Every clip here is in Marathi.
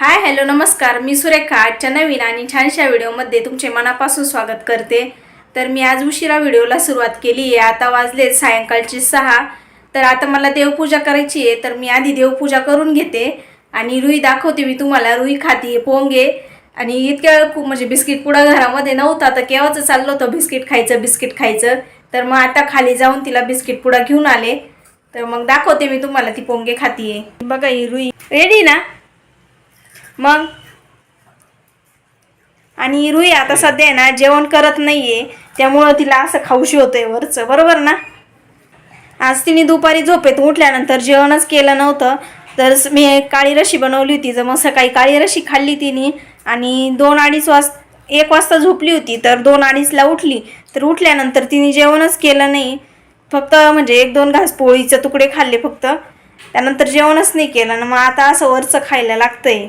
हाय हॅलो नमस्कार. मी सुरेखा. आजच्या नवीन आणि छानशा व्हिडिओमध्ये तुमचे मनापासून स्वागत करते. तर मी आज उशिरा व्हिडिओला सुरुवात केली आहे. आता वाजले सायंकाळचे सहा. तर आता मला देवपूजा करायची आहे. तर मी आधी देवपूजा करून घेते. आणि रुई दाखवते मी तुम्हाला. रुई खाती पोंगे. आणि इतक्या वेळ खूप म्हणजे बिस्किट पुडा घरामध्ये नव्हता. तर केव्हाचं चाललं होतं बिस्किट खायचं बिस्किट खायचं. तर मग आता खाली जाऊन तिला बिस्किट पुडा घेऊन आले. तर मग दाखवते मी तुम्हाला ती पोंगे खातीये. बघा ही रुई. रेडी ना? मग? आणि रुई आता सध्या आहे ना जेवण करत नाहीये. त्यामुळं तिला असं खाऊशी होतंय वरचं. बरोबर ना? आज तिने दुपारी झोपेत उठल्यानंतर जेवणच केलं नव्हतं. तर मी काळी रशी बनवली होती. तर मग सकाळी काळी रशी खाल्ली तिने. आणि दोन अडीच वाज एक वाजता झोपली होती. तर दोन अडीचला उठली. तर उठल्यानंतर तिने जेवणच केलं नाही. फक्त म्हणजे एक दोन घास पोळीचे तुकडे खाल्ले फक्त. त्यानंतर जेवणच नाही केलं. ना मग आता असं वरचं खायला लागतंय.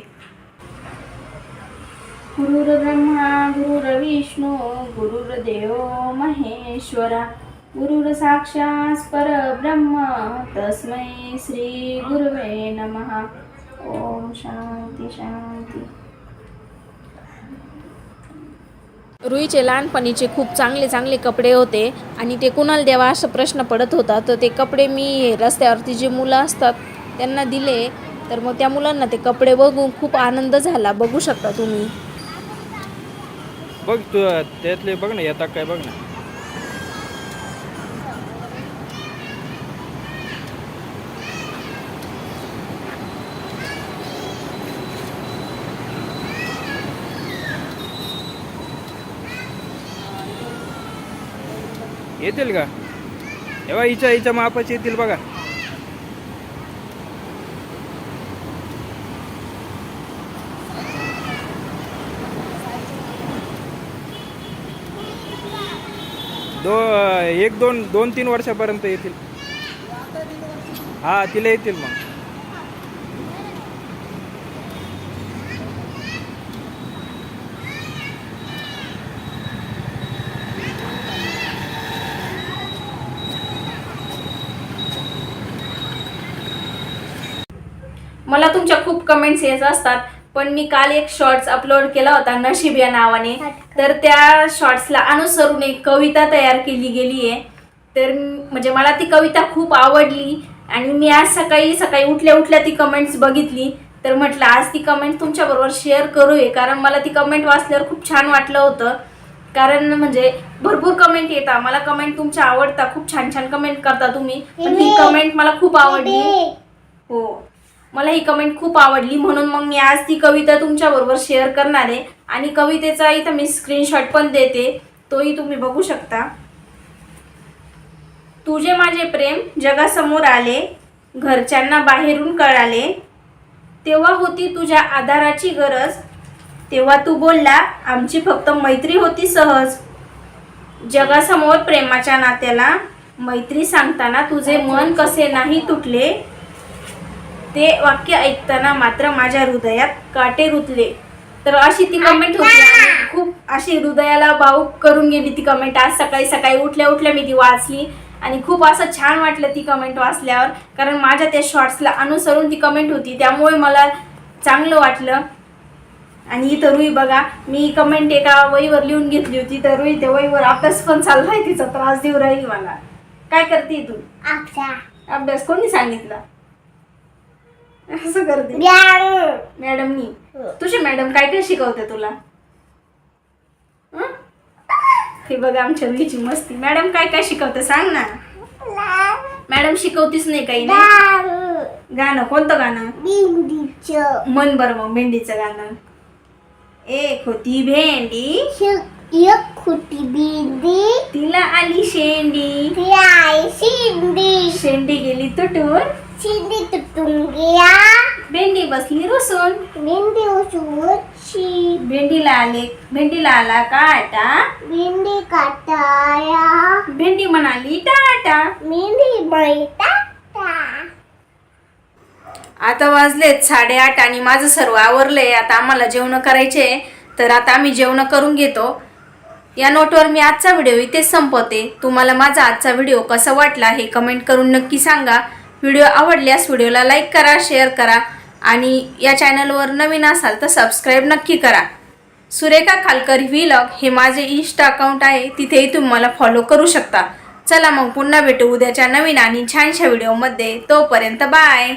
गुरुर्ब्रह्मा गुरुर्विष्णू गुरुर्देव महेश्वरा. गुरुर साक्षात परब्रह्म तस्मै श्री गुरुवे नमः. ओम शांती शांती. रुईचे लहानपणीचे खूप चांगले चांगले कपडे होते आणि ते कुणाला द्यावा असा प्रश्न पडत होता तर ते कपडे मी रस्त्यावरती जे मुलं असतात त्यांना दिले. तर मग त्या मुलांना ते कपडे बघून खूप आनंद झाला. बघू शकता तुम्ही. बघ तू त्यातले बघ ना येतात काय बघ ना. येतील का? एव्हा हिच्या हिच्या मापाचे येतील बघा. दो एक दोन दोन तीन वर्षापर्यंत येतील. हा तिला येतील मग. मला तुमच्या खूप कमेंट्स येत असतात पण मी काल एक शॉर्ट्स अपलोड केला होता नशीब या नावाने. तर त्या शॉर्ट्सला अनुसरून एक कविता तयार केली गेली आहे तर म्हणजे मला ती कविता खूप आवडली आणि मी आज सकाळी सकाळी उठल्या उठल्या ती कमेंट्स बघितली. तर म्हटलं आज ती कमेंट तुमच्याबरोबर शेअर करूये कारण मला ती कमेंट वाचल्यावर खूप छान वाटलं होतं. कारण म्हणजे भरपूर कमेंट येतात. मला कमेंट तुमच्या आवडता खूप छान छान कमेंट करता तुम्ही. पण ही कमेंट मला खूप आवडली. हो. मला ही कमेंट खूप आवडली. म्हणून मग मी आज ती कविता तुमच्याबरोबर शेअर करणार आहे. आणि कवितेचा इथं मी स्क्रीनशॉट पण देते. तोही तुम्ही बघू शकता. तुझे माझे प्रेम जगासमोर आले घरच्यांना बाहेरून कळाले. तेव्हा होती तुझ्या आधाराची गरज. तेव्हा तू बोलला आमची फक्त मैत्री होती सहज. जगासमोर प्रेमाच्या नात्याला मैत्री सांगताना तुझे मन कसे नाही तुटले. ते वाक्य ऐकताना मात्र माझ्या हृदयात काटे रुतले. तर अशी ती कमेंट होती आणि खूप अशी हृदयाला भाऊक करून गेली ती कमेंट आज सकाळी सकाळी उठल्या उठल्या मी ती वाचली आणि खूप असं छान वाटलं ती कमेंट वाचल्यावर. कारण माझ्या त्या शॉर्ट्सला अनुसरून ती कमेंट होती. त्यामुळे मला चांगलं वाटलं. आणि इथं रुई बघा मी कमेंट एका वहीवर लिहून घेतली होती. तर रुई त्या वहीवर अभ्यास पण चाललाय तिचा. त्रास देऊ राहील मला. काय करते तू? अभ्यास कोणी सांगितला? असं करते. मॅडमनी. तुझी मॅडम काय काय शिकवते तुला? हं? हे बघा आमच्या रुईची मस्ती. मॅडम काय काय शिकवते सांग ना. मॅडम शिकवतीच नाही काही नाही? गाणं कोणतं गाणं? मन बरं मग भेंडीचं गाणं. एक होती भेंडी. एक खुटी बिंदी तिला आली शेंडी. ती आई शिंदी शेंडी गेली तुटून. शिंदी तुटून भेंडी बसली रुसून बिंदी उचूची भेंडीला आले. भेंडीला आला काटा बिंदी काटाया. भेंडी म्हणाली टाटा बिंदी बैठा आता वाजलेत साडेआठ आणि माझं सर्व आवरलंय. आता आम्हाला जेवण करायचे तर आता आम्ही जेवण करून घेतो. या नोटवर मी आजचा व्हिडिओ इथेच संपवते. तुम्हाला माझा आजचा व्हिडिओ कसा वाटला हे कमेंट करून नक्की सांगा. व्हिडिओ आवडल्यास व्हिडिओला लाईक करा शेअर करा. आणि या चॅनलवर नवीन असाल तर सबस्क्राईब नक्की करा. सुरेखा खालकर व्हिलॉग हे माझे इन्स्टा अकाउंट आहे. तिथेही तुम्ही मला फॉलो करू शकता. चला मग पुन्हा भेटू उद्याच्या नवीन आणि छानशा व्हिडिओमध्ये तोपर्यंत बाय